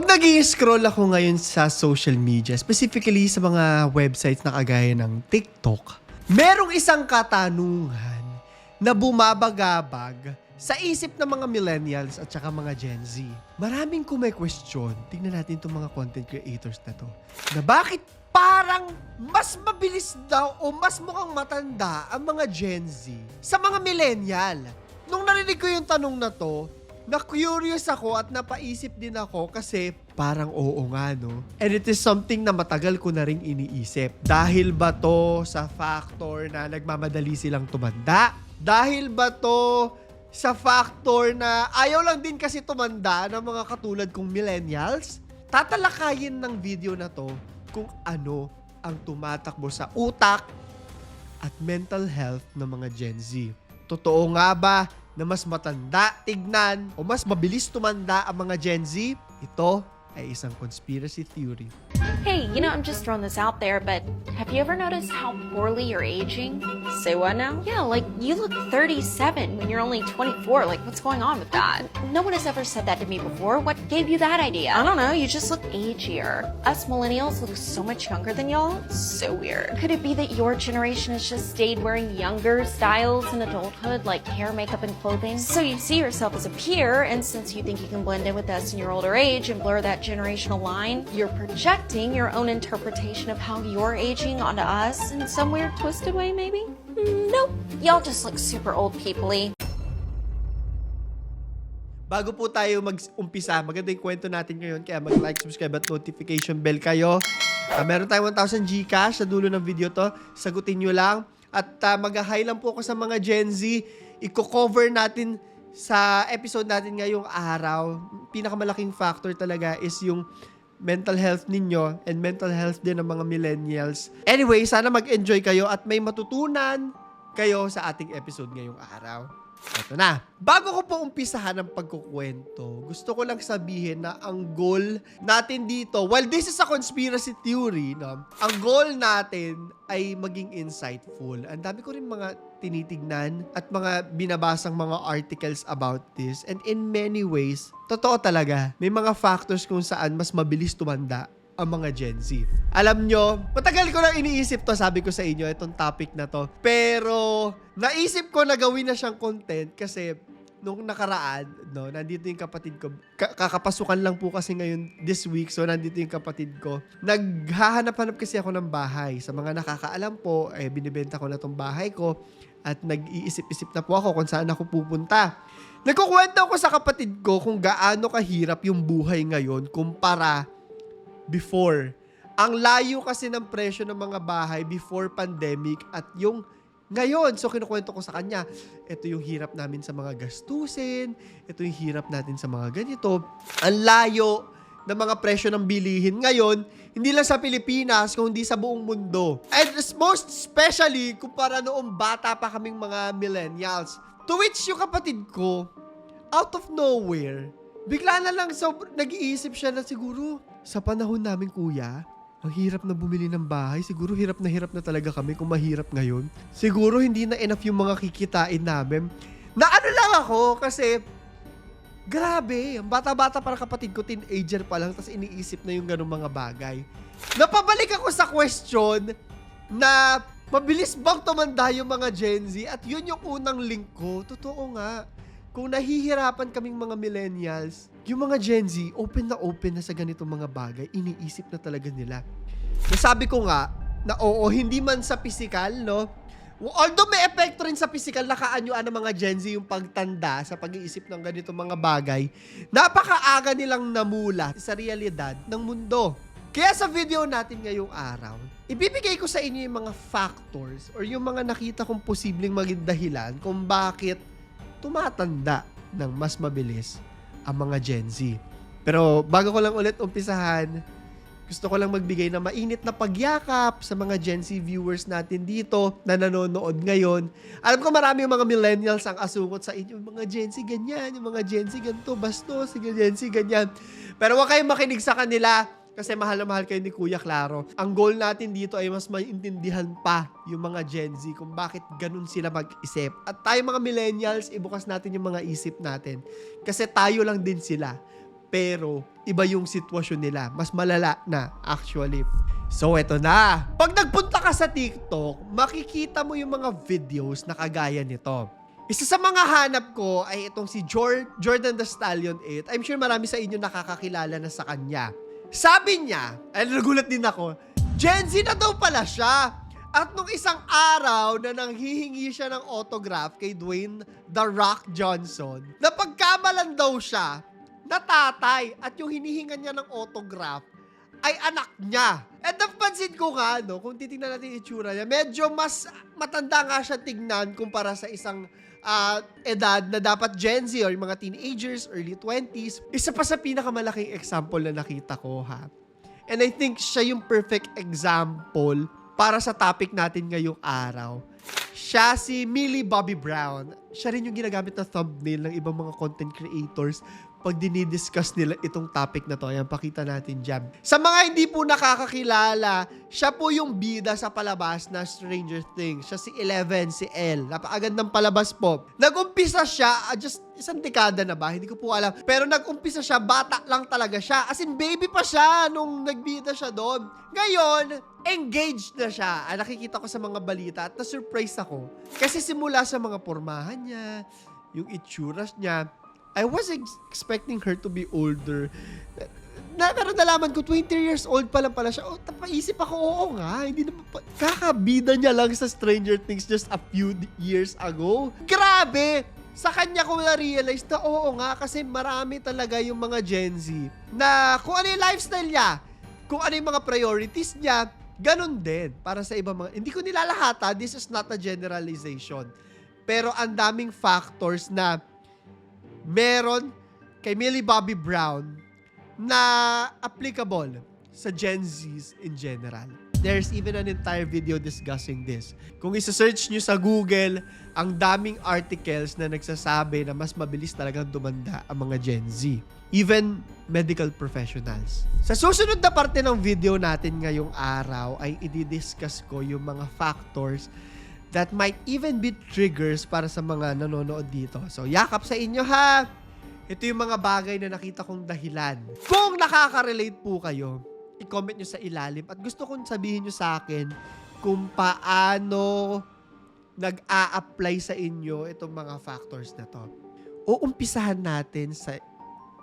Pag nag scroll ako ngayon sa social media, specifically sa mga websites na kagaya ng TikTok, merong isang katanungan na bumabagabag sa isip ng mga millennials at saka mga Gen Z. Maraming kung may question, tingnan natin itong mga content creators na to, na bakit parang mas mabilis daw o mas mukhang matanda ang mga Gen Z sa mga millennial. Nung narinig ko yung tanong na to, na-curious ako at napaisip din ako kasi parang oo nga no. And it is something na matagal ko na ring iniisip. Dahil ba to sa factor na nagmamadali silang tumanda? Dahil ba to sa factor na ayaw lang din kasi tumanda ng mga katulad kong millennials? Tatalakayin ng video na to kung ano ang tumatakbo sa utak at mental health ng mga Gen Z. Totoo nga ba na mas matanda tignan o mas mabilis tumanda ang mga Gen Z? Ito ay isang conspiracy theory. Hey, you know, I'm just throwing this out there, but have you ever noticed how poorly you're aging? Say what now? Yeah, like you look 37 when you're only 24. Like, what's going on with that? No one has ever said that to me before. What gave you that idea? I don't know. You just look. agier. Us millennials look so much younger than y'all. It's so weird. Could it be that your generation has just stayed wearing younger styles in adulthood, like hair, makeup, and clothing? So you see yourself as a peer, and since you think you can blend in with us in your older age and blur that generational line, you're projecting your own interpretation of how you're aging onto us in some weird, twisted way, maybe? Mm, Nope. Y'all just look super old people-y. Bago po tayo mag-umpisa, maganda yung kwento natin ngayon. Kaya mag-like, subscribe at notification bell kayo. Ah, meron tayong 1,000 Gcash sa dulo ng video to. Sagutin nyo lang. At uh, mag-hi lang po ako sa mga Gen Z. Iko-cover natin sa episode natin ngayong araw. Pinakamalaking factor talaga is yung mental health ninyo and mental health din ng mga millennials. Anyway, sana mag-enjoy kayo at may matutunan kayo sa ating episode ngayong araw. Ito na. Bago ko po umpisahan ang pagkukwento, gusto ko lang sabihin na ang goal natin dito, while this is a conspiracy theory, no, ang goal natin ay maging insightful. Ang dami ko rin mga tinitignan at mga binabasang mga articles about this. And in many ways, totoo talaga, may mga factors kung saan mas mabilis tumanda ang mga Gen Z. Alam nyo, matagal ko na iniisip to, sabi ko sa inyo, itong topic na to. Pero, naisip ko na gawin na siyang content kasi nung nakaraan, no, nandito yung kapatid ko. Ka- kakapasukan lang po kasi ngayon this week, so nandito yung kapatid ko. Naghahanap-hanap kasi ako ng bahay. Sa mga nakakaalam po, eh, binibenta ko na tong bahay ko at nag-iisip-isip na po ako kung saan ako pupunta. Nagkukwento ako sa kapatid ko kung gaano kahirap yung buhay ngayon kumpara before. Ang layo kasi ng presyo ng mga bahay before pandemic at yung ngayon. So, kinukwento ko sa kanya, ito yung hirap namin sa mga gastusin, ito yung hirap natin sa mga ganito. Ang layo ng mga presyo ng bilihin ngayon, hindi lang sa Pilipinas, kundi sa buong mundo. And most especially, kumpara noong bata pa kaming mga millennials. To which yung kapatid ko, out of nowhere, bigla na lang so, nag-iisip siya na siguro, sa panahon namin kuya, ang hirap na bumili ng bahay. Siguro hirap na hirap na talaga kami kung mahirap ngayon. Siguro hindi na enough yung mga kikitain namin. Na ano lang ako kasi grabe, ang bata-bata para kapatid ko, teenager pa lang, tapos iniisip na yung ganung mga bagay. Napabalik ako sa question na mabilis bang tumanda yung mga Gen Z at yun yung unang link ko. Totoo nga. Kung nahihirapan kaming mga millennials, yung mga Gen Z, open na open na sa ganitong mga bagay. Iniisip na talaga nila. Nasabi ko nga, na oo, hindi man sa physical, no? Although may epekto rin sa physical, nakaanyuan ng mga Gen Z yung pagtanda sa pag-iisip ng ganitong mga bagay, napakaaga nilang namula sa realidad ng mundo. Kaya sa video natin ngayong araw, ibibigay ko sa inyo yung mga factors or yung mga nakita kong posibleng maging dahilan kung bakit tumatanda ng mas mabilis ang mga Gen Z. Pero bago ko lang ulit umpisahan, gusto ko lang magbigay ng mainit na pagyakap sa mga Gen Z viewers natin dito na nanonood ngayon. Alam ko marami yung mga millennials ang asungot sa inyo. Yung mga Gen Z ganyan, yung mga Gen Z ganito, bastos, yung Gen Z ganyan. Pero huwag kayong makinig sa kanila kasi mahal na mahal kayo ni Kuya Claro. Ang goal natin dito ay mas maintindihan pa yung mga Gen Z kung bakit ganun sila mag-isip. At tayo mga millennials, ibukas natin yung mga isip natin. Kasi tayo lang din sila. pero iba yung sitwasyon nila. Mas malala na actually. So eto na. Pag nagpunta ka sa TikTok, makikita mo yung mga videos na kagaya nito. Isa sa mga hanap ko ay itong si Jor- Jordan the Stallion 8. I'm sure marami sa inyo nakakakilala na sa kanya. Sabi niya, ay nagulat din ako, Gen Z na daw pala siya. At nung isang araw na nanghihingi siya ng autograph kay Dwayne The Rock Johnson, napagkamalan daw siya na tatay at yung hinihingan niya ng autograph ay anak niya. At napansin ko nga, no, kung titingnan natin itsura niya, medyo mas matanda nga siya tignan kumpara sa isang ah, edad na dapat Gen Z or mga teenagers, early 20s. Isa pa sa pinakamalaking example na nakita ko, ha? And I think siya yung perfect example para sa topic natin ngayong araw. Siya si Millie Bobby Brown. Siya rin yung ginagamit na thumbnail ng ibang mga content creators pag dinidiscuss nila itong topic na to. Ayan, pakita natin dyan. Sa mga hindi po nakakakilala, siya po yung bida sa palabas na Stranger Things. Siya si Eleven, si Elle. Napakagandang palabas po. Nag-umpisa siya, ah, just isang dekada na ba? Hindi ko po alam. Pero nag-umpisa siya, bata lang talaga siya. As in, baby pa siya nung nagbida siya doon. Ngayon, engaged na siya. Ah, nakikita ko sa mga balita at na-surprise ako. Kasi simula sa mga pormahan niya, yung itsuras niya, I was ex- expecting her to be older. Na, pero nalaman ko, 20 years old pa lang pala siya. Oh, tapaisip ako, oo nga. Hindi naman pa, kakabida niya lang sa Stranger Things just a few years ago. Grabe! Sa kanya ko na-realize na oo nga kasi marami talaga yung mga Gen Z na kung ano yung lifestyle niya, kung ano yung mga priorities niya, ganun din para sa ibang mga... Hindi ko nilalahata, this is not a generalization. Pero ang daming factors na meron kay Millie Bobby Brown na applicable sa Gen Zs in general. There's even an entire video discussing this. Kung isa-search nyo sa Google, ang daming articles na nagsasabi na mas mabilis talagang dumanda ang mga Gen Z. Even medical professionals. Sa susunod na parte ng video natin ngayong araw ay i-discuss ko yung mga factors that might even be triggers para sa mga nanonood dito. So, yakap sa inyo ha! Ito yung mga bagay na nakita kong dahilan. Kung nakaka-relate po kayo, i-comment nyo sa ilalim at gusto kong sabihin nyo sa akin kung paano nag-a-apply sa inyo itong mga factors na to. Uumpisahan natin sa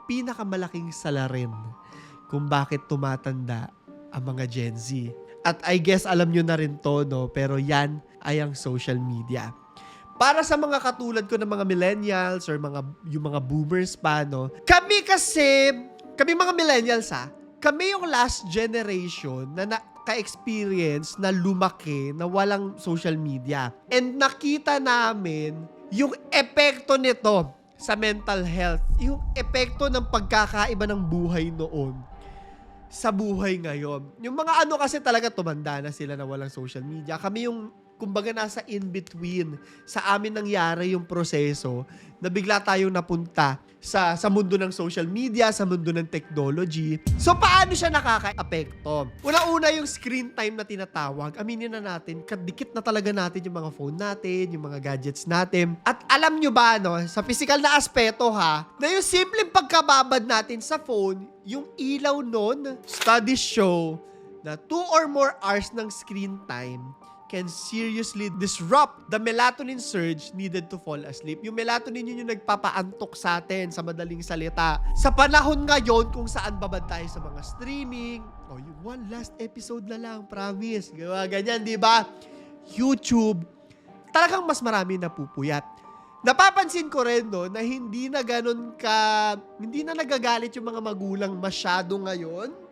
pinakamalaking salarin kung bakit tumatanda ang mga Gen Z. At I guess alam nyo na rin to, no? Pero yan ay ang social media. Para sa mga katulad ko ng mga millennials or mga yung mga boomers pa, no? Kami kasi, kami mga millennials ha, kami yung last generation na naka-experience na lumaki na walang social media. And nakita namin yung epekto nito sa mental health, yung epekto ng pagkakaiba ng buhay noon sa buhay ngayon. Yung mga ano kasi talaga tumanda na sila na walang social media. Kami yung kumbaga nasa in-between. Sa amin nangyari yung proseso na bigla tayong napunta sa, sa mundo ng social media, sa mundo ng technology. So, paano siya nakaka-apekto? Una-una yung screen time na tinatawag. Aminin na natin, kadikit na talaga natin yung mga phone natin, yung mga gadgets natin. At alam nyo ba, no, sa physical na aspeto ha, na yung simpleng pagkababad natin sa phone, yung ilaw nun, studies show na 2 or more hours ng screen time can seriously disrupt the melatonin surge needed to fall asleep. Yung melatonin yun yung nagpapaantok sa atin sa madaling salita. Sa panahon ngayon kung saan babad tayo sa mga streaming, o oh, yung one last episode na lang, promise. Gawa ganyan, di ba? YouTube, talagang mas marami na pupuyat. Napapansin ko rin no, na hindi na ganun ka, hindi na nagagalit yung mga magulang masyado ngayon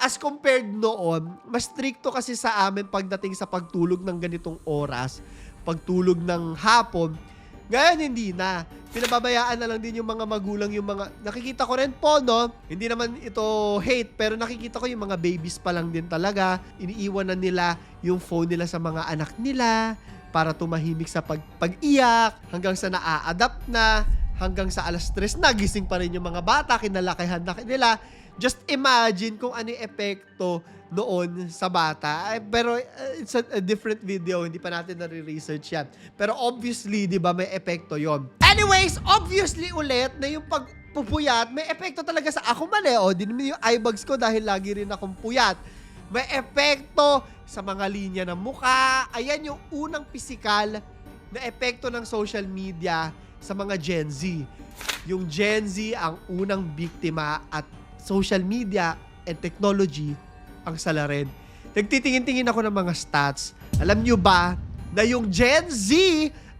as compared noon, mas stricto kasi sa amin pagdating sa pagtulog ng ganitong oras, pagtulog ng hapon. Ngayon hindi na. Pinababayaan na lang din yung mga magulang, yung mga... Nakikita ko rin po, no? Hindi naman ito hate, pero nakikita ko yung mga babies pa lang din talaga. Iniiwan na nila yung phone nila sa mga anak nila para tumahimik sa pag pag-iyak hanggang sa naa-adapt na hanggang sa alas 3 nagising pa rin yung mga bata, kinalakihan na nila. Just imagine kung ano yung epekto noon sa bata. Pero uh, it's a, a different video, hindi pa natin nare-research yan. Pero obviously, di ba, may epekto yon. Anyways, obviously ulit na yung pag pagpupuyat, may epekto talaga sa ako mali. O, din mo yung eye bags ko dahil lagi rin akong puyat. May epekto sa mga linya ng muka. Ayan yung unang pisikal na epekto ng social media sa mga Gen Z. Yung Gen Z ang unang biktima at social media and technology ang salarin. Nagtitingin-tingin ako ng mga stats. Alam nyo ba na yung Gen Z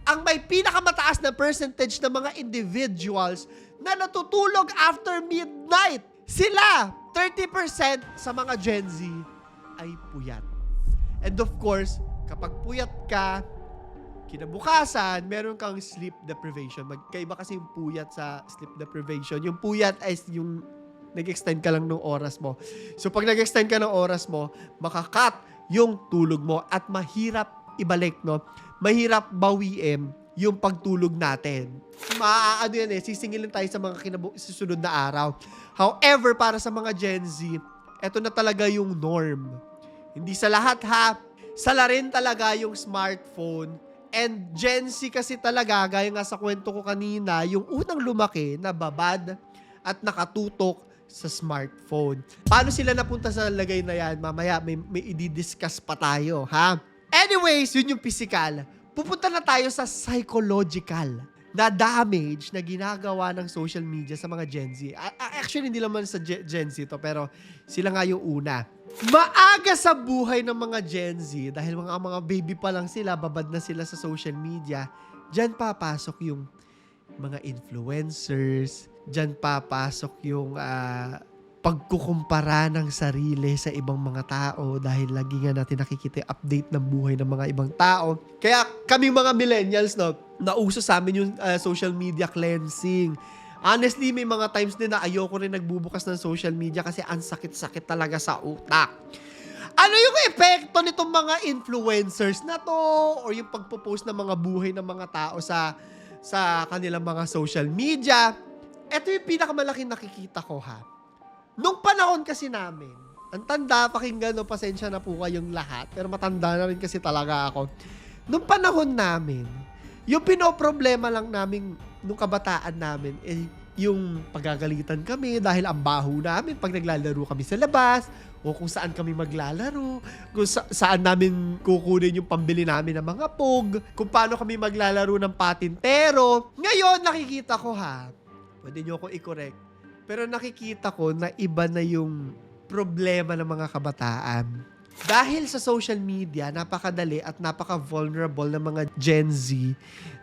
ang may pinakamataas na percentage ng mga individuals na natutulog after midnight. Sila, 30% sa mga Gen Z ay puyat. And of course, kapag puyat ka, kinabukasan, meron kang sleep deprivation. Magkaiba kasi yung puyat sa sleep deprivation. Yung puyat is yung nag-extend ka lang ng oras mo. So pag nag-extend ka ng oras mo, makakat yung tulog mo at mahirap ibalik, no? Mahirap bawiin yung pagtulog natin. Maaano yan eh, sisingilin tayo sa mga kinabu- susunod na araw. However, para sa mga Gen Z, eto na talaga yung norm. Hindi sa lahat ha, sala rin talaga yung smartphone. And Gen Z kasi talaga, gaya nga sa kwento ko kanina, yung unang lumaki na babad at nakatutok sa smartphone. Paano sila napunta sa lagay na yan? Mamaya may, may i-discuss pa tayo, ha? Anyways, yun yung physical. Pupunta na tayo sa psychological na damage na ginagawa ng social media sa mga Gen Z. Actually, hindi naman sa Ge- Gen Z to, pero sila nga yung una. Maaga sa buhay ng mga Gen Z, dahil mga mga baby pa lang sila, babad na sila sa social media, dyan papasok yung mga influencers, dyan papasok yung ah, pagkukumpara ng sarili sa ibang mga tao dahil lagi nga natin nakikita yung update ng buhay ng mga ibang tao. Kaya kami mga millennials, no, nauso sa amin yung ah, social media cleansing. Honestly, may mga times din na ayoko rin nagbubukas ng social media kasi ang sakit-sakit talaga sa utak. Ano yung epekto nitong mga influencers na to or yung pagpo-post ng mga buhay ng mga tao sa sa kanilang mga social media? Ito yung pinakamalaking nakikita ko ha. Nung panahon kasi namin, ang tanda, pakinggan no, pasensya na po kayong lahat, pero matanda na rin kasi talaga ako. Nung panahon namin, yung pinoproblema lang namin nung kabataan namin, eh, yung pagagalitan kami dahil ang baho namin pag naglalaro kami sa labas, o kung saan kami maglalaro, kung sa- saan namin kukunin yung pambili namin ng mga pog, kung paano kami maglalaro ng patintero. Ngayon, nakikita ko ha, pwede nyo ako i-correct, pero nakikita ko na iba na yung problema ng mga kabataan. Dahil sa social media, napakadali at napaka-vulnerable ng mga Gen Z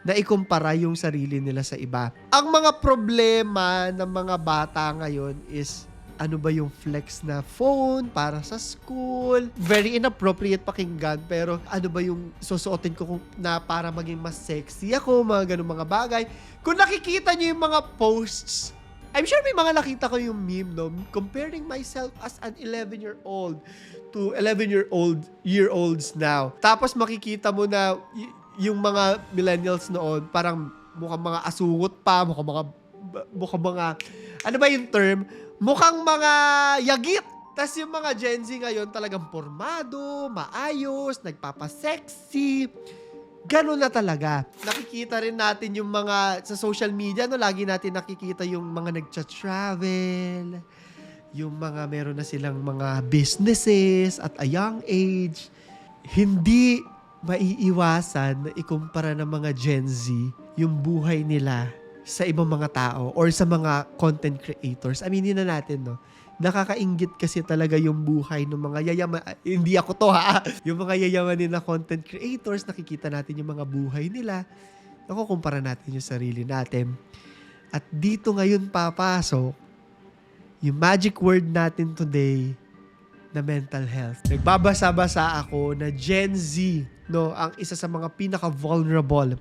na ikumpara yung sarili nila sa iba. Ang mga problema ng mga bata ngayon is ano ba yung flex na phone para sa school. Very inappropriate pakinggan pero ano ba yung susuotin ko na para maging mas sexy ako, mga ganun mga bagay. Kung nakikita niyo yung mga posts I'm sure may mga nakita ko yung meme, no? Comparing myself as an 11-year-old to 11-year-old year-olds now. Tapos makikita mo na y- yung mga millennials noon, parang mukhang mga asungot pa, mukhang mga, mukhang mga, ano ba yung term? Mukhang mga yagit. Tapos yung mga Gen Z ngayon talagang formado, maayos, nagpapasexy. Ganun na talaga. Nakikita rin natin yung mga sa social media, no, lagi natin nakikita yung mga nagcha-travel, yung mga meron na silang mga businesses at a young age. Hindi maiiwasan na ikumpara ng mga Gen Z yung buhay nila sa ibang mga tao or sa mga content creators. Aminin na natin, no? nakakaingit kasi talaga yung buhay ng mga yayaman. Hindi ako to ha. Yung mga yayamanin na content creators, nakikita natin yung mga buhay nila. Nakukumpara natin yung sarili natin. At dito ngayon papasok yung magic word natin today na mental health. Nagbabasa-basa ako na Gen Z, no, ang isa sa mga pinaka-vulnerable.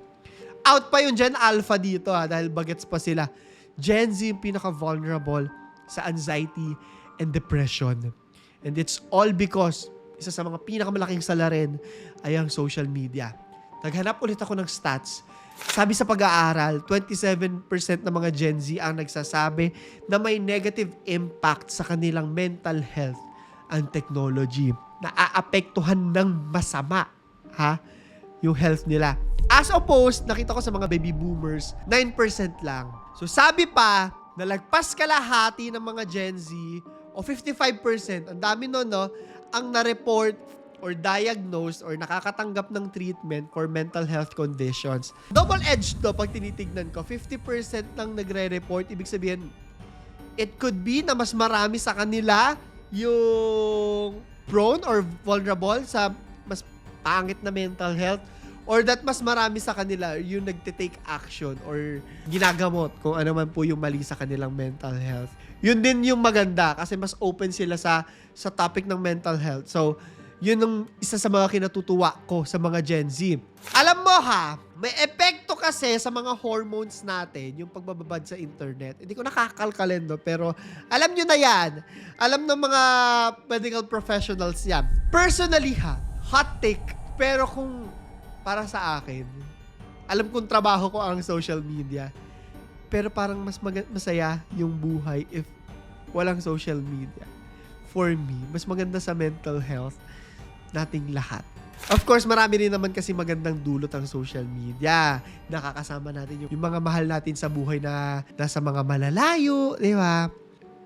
Out pa yung Gen Alpha dito ha, dahil bagets pa sila. Gen Z yung pinaka-vulnerable sa anxiety and depression. And it's all because isa sa mga pinakamalaking salarin ay ang social media. Naghanap ulit ako ng stats. Sabi sa pag-aaral, 27% ng mga Gen Z ang nagsasabi na may negative impact sa kanilang mental health ang technology. Naaapektuhan ng masama ha, yung health nila. As opposed, nakita ko sa mga baby boomers, 9% lang. So sabi pa na lagpas kalahati ng mga Gen Z o 55%, ang dami nun, no, ang na-report or diagnosed or nakakatanggap ng treatment for mental health conditions. Double-edged to pag tinitignan ko. 50% ng nagre-report, ibig sabihin, it could be na mas marami sa kanila yung prone or vulnerable sa mas pangit na mental health or that mas marami sa kanila yung nagte-take action or ginagamot kung ano man po yung mali sa kanilang mental health. Yun din yung maganda kasi mas open sila sa sa topic ng mental health. So, yun ang isa sa mga kinatutuwa ko sa mga Gen Z. Alam mo ha, may epekto kasi sa mga hormones natin yung pagbababad sa internet. Hindi ko nakakalkalin no, pero alam nyo na yan. Alam ng mga medical professionals yan. Personally ha, hot take. Pero kung para sa akin, alam kong trabaho ko ang social media. Pero parang mas maga- masaya yung buhay if walang social media. For me, mas maganda sa mental health nating lahat. Of course, marami rin naman kasi magandang dulot ang social media. Nakakasama natin yung, yung mga mahal natin sa buhay na nasa mga malalayo, di ba?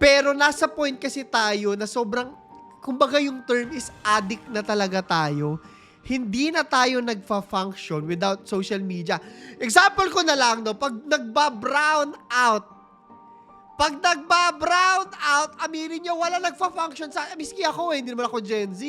Pero nasa point kasi tayo na sobrang, kumbaga yung term is addict na talaga tayo. Hindi na tayo nagfa-function without social media. Example ko na lang, no, pag nagba-brown out, pag nagba-brown out, aminin nyo, wala nagfa-function sa... Miski ako eh, hindi naman ako Gen Z.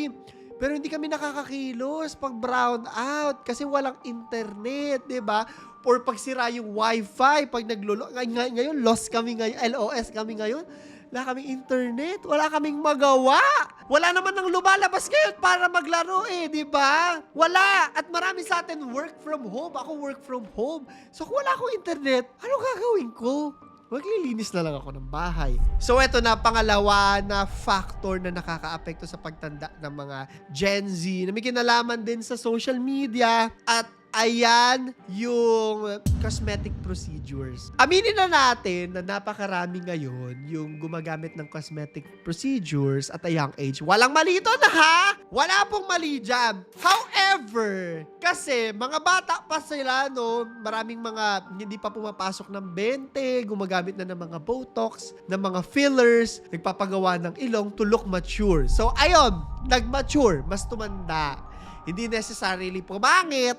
Pero hindi kami nakakakilos pag brown out kasi walang internet, 'di ba? Or pag sira yung wifi, pag naglolo, ngay- ngay- ngayon, lost kami ngayon, LOS kami ngayon, wala kaming internet, wala kaming magawa. Wala naman nang lumalabas ngayon para maglaro eh, di ba? Wala. At marami sa atin work from home. Ako work from home. So kung wala akong internet, ano gagawin ko? Maglilinis na lang ako ng bahay. So eto na, pangalawa na factor na nakakaapekto sa pagtanda ng mga Gen Z na may kinalaman din sa social media at ayan yung cosmetic procedures. Aminin na natin na napakarami ngayon yung gumagamit ng cosmetic procedures at a young age. Walang mali ito na ha! Wala pong mali dyan. However, kasi mga bata pa sila, no, maraming mga hindi pa pumapasok ng 20, gumagamit na ng mga botox, ng mga fillers, nagpapagawa ng ilong to look mature. So, ayun, nag-mature, mas tumanda. Hindi necessarily pumangit,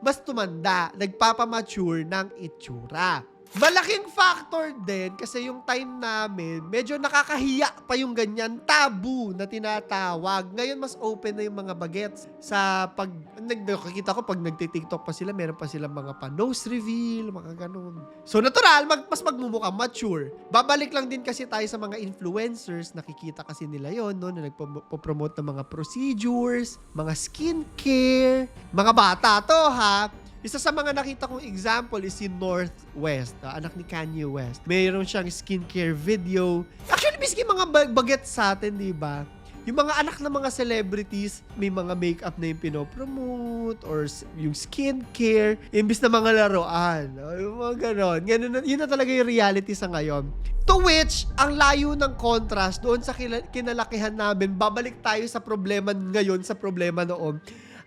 mas tumanda, nagpapamature ng itsura. Malaking factor din kasi yung time namin, medyo nakakahiya pa yung ganyan tabu na tinatawag. Ngayon mas open na yung mga bagets sa pag nakikita ko pag nagti-TikTok pa sila, meron pa silang mga pa-nose reveal, mga ganun. So natural, mag, mas magmumukhang mature. Babalik lang din kasi tayo sa mga influencers, nakikita kasi nila yon no, na nagpo-promote ng mga procedures, mga skincare, mga bata to ha. Isa sa mga nakita kong example is si Northwest, ah, anak ni Kanye West. Mayroon siyang skincare video. Actually, miski mga bag- baget sa atin, di ba? Yung mga anak ng mga celebrities, may mga makeup na yung pinopromote or yung skincare, imbis na mga laruan. Oh, Yung mga ganon. Ganun yun na talaga yung reality sa ngayon. To which, ang layo ng contrast doon sa kinalakihan namin, babalik tayo sa problema ngayon sa problema noon.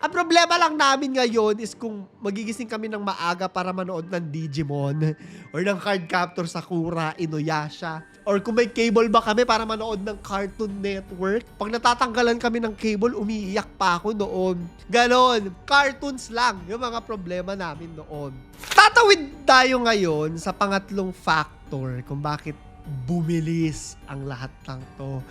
Ang problema lang namin ngayon is kung magigising kami ng maaga para manood ng Digimon or ng Card Captor Sakura, Inuyasha. Or kung may cable ba kami para manood ng Cartoon Network. Pag natatanggalan kami ng cable, umiiyak pa ako noon. Ganon. Cartoons lang yung mga problema namin noon. Tatawid tayo ngayon sa pangatlong factor kung bakit bumilis ang lahat ng to.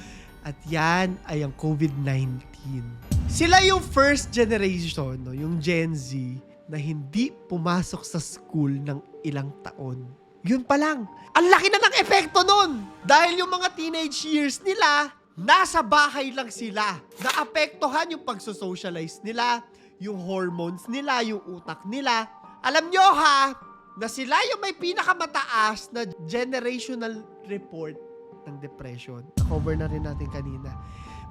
At yan ay ang COVID-19. Sila yung first generation, no, yung Gen Z, na hindi pumasok sa school ng ilang taon. Yun pa lang. Ang laki na ng epekto nun! Dahil yung mga teenage years nila, nasa bahay lang sila. Naapektuhan yung pagsusocialize nila, yung hormones nila, yung utak nila. Alam nyo ha, na sila yung may pinakamataas na generational report ng depression. Na-cover na rin natin kanina.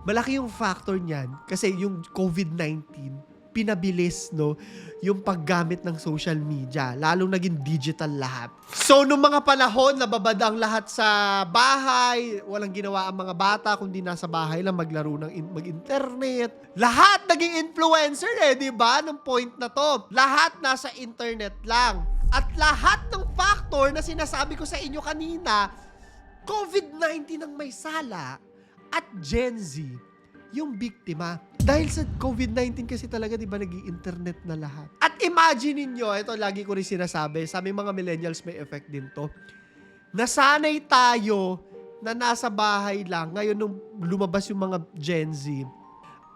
Malaki yung factor niyan kasi yung COVID-19 pinabilis no yung paggamit ng social media. Lalong naging digital lahat. So nung mga panahon nababad ang lahat sa bahay. Walang ginawa ang mga bata kundi nasa bahay lang maglaro ng in- mag-internet. Lahat naging influencer eh di ba? Nung point na to. Lahat nasa internet lang. At lahat ng factor na sinasabi ko sa inyo kanina COVID-19 ang may sala at Gen Z yung biktima. Dahil sa COVID-19 kasi talaga, di ba, nag internet na lahat. At imagine niyo ito lagi ko rin sinasabi, sa aming mga millennials may effect din to. Nasanay tayo na nasa bahay lang, ngayon nung lumabas yung mga Gen Z,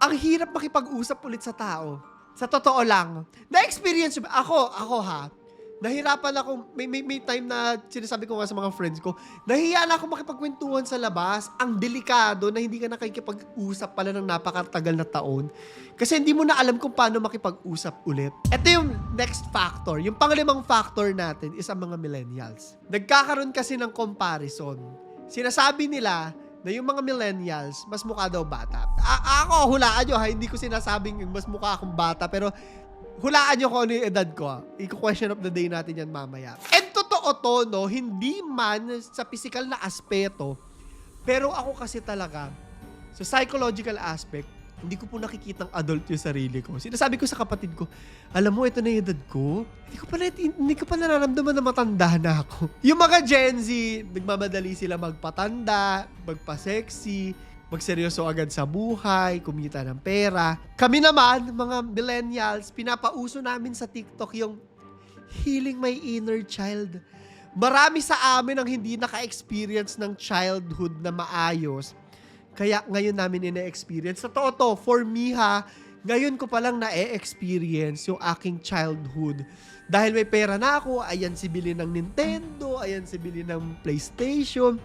ang hirap makipag-usap ulit sa tao. Sa totoo lang. Na-experience ako, ako ha, nahirapan ako, may, may, may time na sinasabi ko nga sa mga friends ko, nahiya na ako makipagkwentuhan sa labas. Ang delikado na hindi ka nakikipag-usap pala ng napakatagal na taon. Kasi hindi mo na alam kung paano makipag-usap ulit. Ito yung next factor. Yung panglimang factor natin is ang mga millennials. Nagkakaroon kasi ng comparison. Sinasabi nila na yung mga millennials, mas mukha daw bata. A- ako, hulaan nyo ha, hindi ko sinasabing mas mukha akong bata, pero hulaan nyo kung ano yung edad ko. Iko-question of the day natin yan mamaya. And totoo to, no, hindi man sa physical na aspeto, pero ako kasi talaga, sa psychological aspect, hindi ko po nakikitang adult yung sarili ko. Sinasabi ko sa kapatid ko, alam mo, ito na yung edad ko. Hindi ko pa, na, hindi ko pa nararamdaman na matanda na ako. Yung mga Gen Z, nagmamadali sila magpatanda, magpa-sexy, magseryoso agad sa buhay, kumita ng pera. Kami naman, mga millennials, pinapauso namin sa TikTok yung healing my inner child. Marami sa amin ang hindi naka-experience ng childhood na maayos. Kaya ngayon namin ina-experience. Sa totoo to, for me ha, ngayon ko palang na-experience yung aking childhood. Dahil may pera na ako, ayan si bili ng Nintendo, ayan si bili ng PlayStation.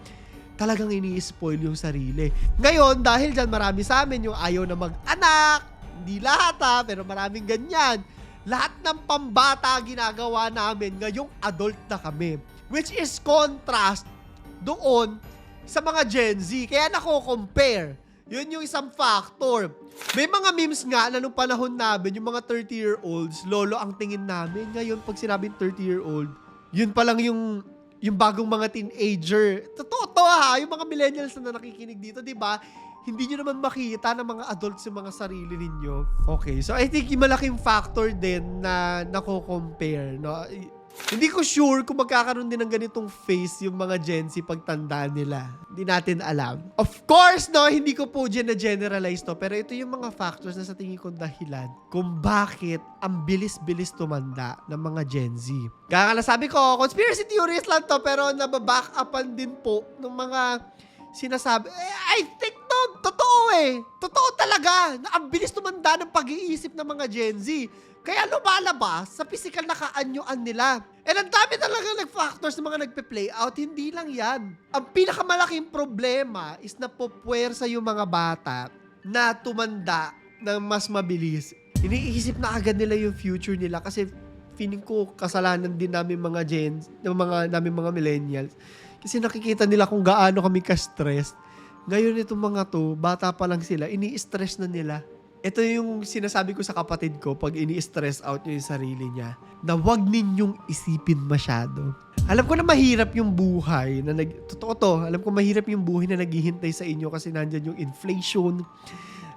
Talagang ini-spoil yung sarili. Ngayon, dahil dyan marami sa amin yung ayaw na mag-anak, hindi lahat ha, pero maraming ganyan. Lahat ng pambata ginagawa namin, ngayong adult na kami. Which is contrast doon sa mga Gen Z. Kaya nako-compare. Yun yung isang factor. May mga memes nga na nung panahon namin, yung mga 30-year-olds, lolo ang tingin namin. Ngayon, pag sinabing 30-year-old, yun pa lang yung yung bagong mga teenager. Totoo to ha, yung mga millennials na nakikinig dito, di ba? Hindi nyo naman makita ng mga adults yung mga sarili ninyo. Okay, so I think yung malaking factor din na nako-compare, no? Hindi ko sure kung magkakaroon din ng ganitong face yung mga Gen Z pagtanda nila. Hindi natin alam. Of course, no, hindi ko po generalize to, pero ito yung mga factors na sa tingin ko dahilan kung bakit ang bilis-bilis tumanda ng mga Gen Z. Kaya nga sabi ko, conspiracy theories lang to, pero nababack upan din po ng mga sinasabi. Eh, I think totoo eh. Totoo talaga ang bilis tumanda ng pag-iisip ng mga Gen Z. Kaya lumalabas sa physical na kaanyuan nila. And ang dami talaga nag-factors ng mga nagpe-play out. Hindi lang yan. Ang pinakamalaking problema is na popwersa yung mga bata na tumanda ng mas mabilis. Iniisip na agad nila yung future nila kasi feeling ko kasalanan din namin mga gens, ng mga namin mga millennials. Kasi nakikita nila kung gaano kami ka-stressed. Ngayon itong mga to, bata pa lang sila, ini-stress na nila. Ito yung sinasabi ko sa kapatid ko pag ini-stress out niya yung sarili niya, na wag ninyong isipin masyado. Alam ko na mahirap yung buhay na nag... Totoo to, alam ko mahirap yung buhay na naghihintay sa inyo kasi nandyan yung inflation,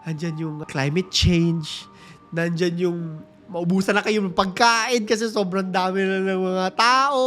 nandyan yung climate change, nandyan yung maubusan na kayo ng pagkain kasi sobrang dami na ng mga tao.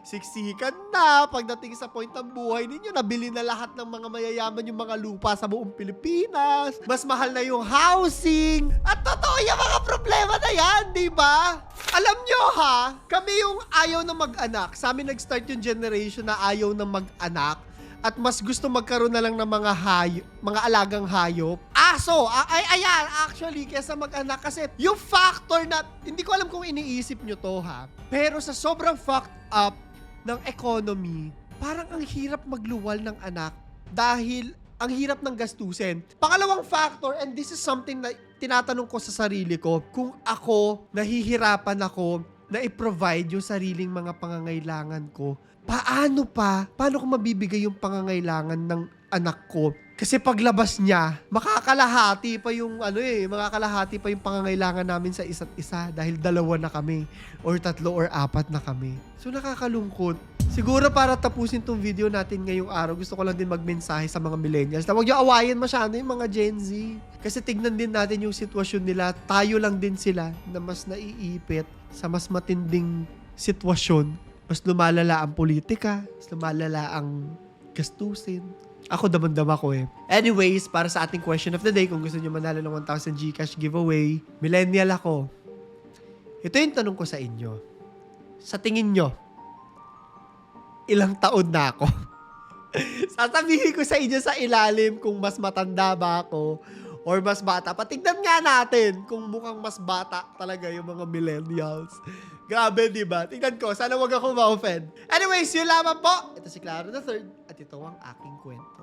Siksikan na pagdating sa point ng buhay ninyo, nabili na lahat ng mga mayayaman yung mga lupa sa buong Pilipinas. Mas mahal na yung housing. At totoo yung mga problema na yan, di ba? Alam nyo ha, kami yung ayaw na mag-anak. Sa amin nag-start yung generation na ayaw na mag-anak at mas gusto magkaroon na lang ng mga hayop, mga alagang hayop. Aso, a- ay, ayan, actually, kesa mag-anak. Kasi yung factor na, hindi ko alam kung iniisip nyo to ha, pero sa sobrang fucked up ng economy, parang ang hirap magluwal ng anak dahil ang hirap ng gastusin. Pangalawang factor, and this is something na tinatanong ko sa sarili ko, kung ako, nahihirapan ako na i-provide yung sariling mga pangangailangan ko, paano pa, paano ko mabibigay yung pangangailangan ng anak ko? Kasi paglabas niya, makakalahati pa yung ano eh, makakalahati pa yung pangangailangan namin sa isa't isa dahil dalawa na kami or tatlo or apat na kami. So nakakalungkot. Siguro para tapusin tong video natin ngayong araw, gusto ko lang din magmensahe sa mga millennials na huwag niyo awayin masyado yung mga Gen Z. Kasi tignan din natin yung sitwasyon nila. Tayo lang din sila na mas naiipit sa mas matinding sitwasyon. Mas lumalala ang politika, mas lumalala ang gastusin. Ako damang-dama ko eh. Anyways, para sa ating question of the day, kung gusto nyo manalo ng 1,000 Gcash giveaway, millennial ako. Ito yung tanong ko sa inyo. Sa tingin nyo, ilang taon na ako? Sasabihin ko sa inyo sa ilalim kung mas matanda ba ako or mas bata. Patignan nga natin kung mukhang mas bata talaga yung mga millennials. Grabe, di ba? Tingnan ko. Sana wag ako ma-offend. Anyways, yun lamang po. Ito si Clara the Third at ito ang aking kwento.